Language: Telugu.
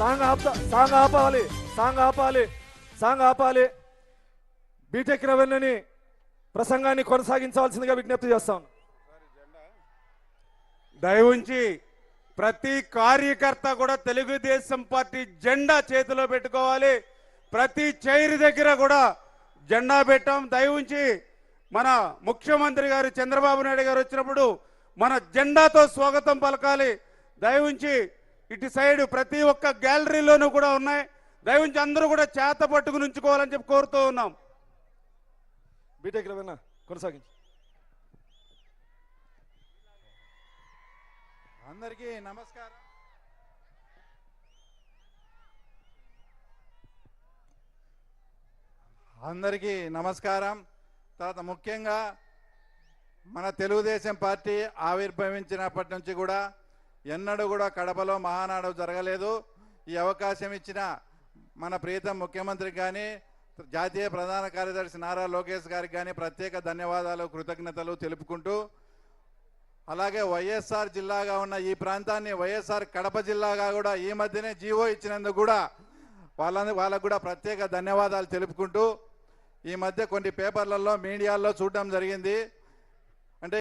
సాంగ్ ఆపుతా సాంగ్ ఆపాలి సాంగ్ ఆపాలి సాంగ్ ఆపాలి. బీటెక్ రెవెన్యూని ప్రసంగాన్ని కొనసాగించవలసిందిగా విజ్ఞప్తి చేస్తాను దయవుంచి ప్రతి కార్యకర్త కూడా తెలుగుదేశం పార్టీ జెండా చేతిలో పెట్టుకోవాలి. ప్రతి చైర్ దగ్గర కూడా జెండా పెట్టాం. దయవుంచి మన ముఖ్యమంత్రి గారు చంద్రబాబు నాయుడు గారు వచ్చినప్పుడు మన జెండాతో స్వాగతం పలకాలి. దయవుంచి ఇటు సైడ్ ప్రతి ఒక్క గ్యాలరీలోనూ కూడా ఉన్నాయి. దయవుంచి అందరూ కూడా చేత పట్టుకుని ఉంచుకోవాలని చెప్పి కోరుతూ ఉన్నాం. బీటెక్ రెవెన్యూ కొనసాగించు. అందరికీ నమస్కారం. అందరికీ నమస్కారం. తర్వాత ముఖ్యంగా మన తెలుగుదేశం పార్టీ ఆవిర్భవించినప్పటి నుంచి కూడా ఎన్నడూ కూడా కడపలో మహానాడు జరగలేదు. ఈ అవకాశం ఇచ్చిన మన ప్రీతం ముఖ్యమంత్రికి కానీ జాతీయ ప్రధాన కార్యదర్శి నారా లోకేష్ గారికి కానీ ప్రత్యేక ధన్యవాదాలు కృతజ్ఞతలు తెలుపుకుంటూ అలాగే వైఎస్ఆర్ జిల్లాగా ఉన్న ఈ ప్రాంతాన్ని వైఎస్ఆర్ కడప జిల్లాగా కూడా ఈ మధ్యనే జీవో ఇచ్చినందుకు కూడా వాళ్ళని వాళ్ళకు కూడా ప్రత్యేక ధన్యవాదాలు తెలుపుకుంటూ ఈ మధ్య కొన్ని పేపర్లలో మీడియాల్లో చూడడం జరిగింది.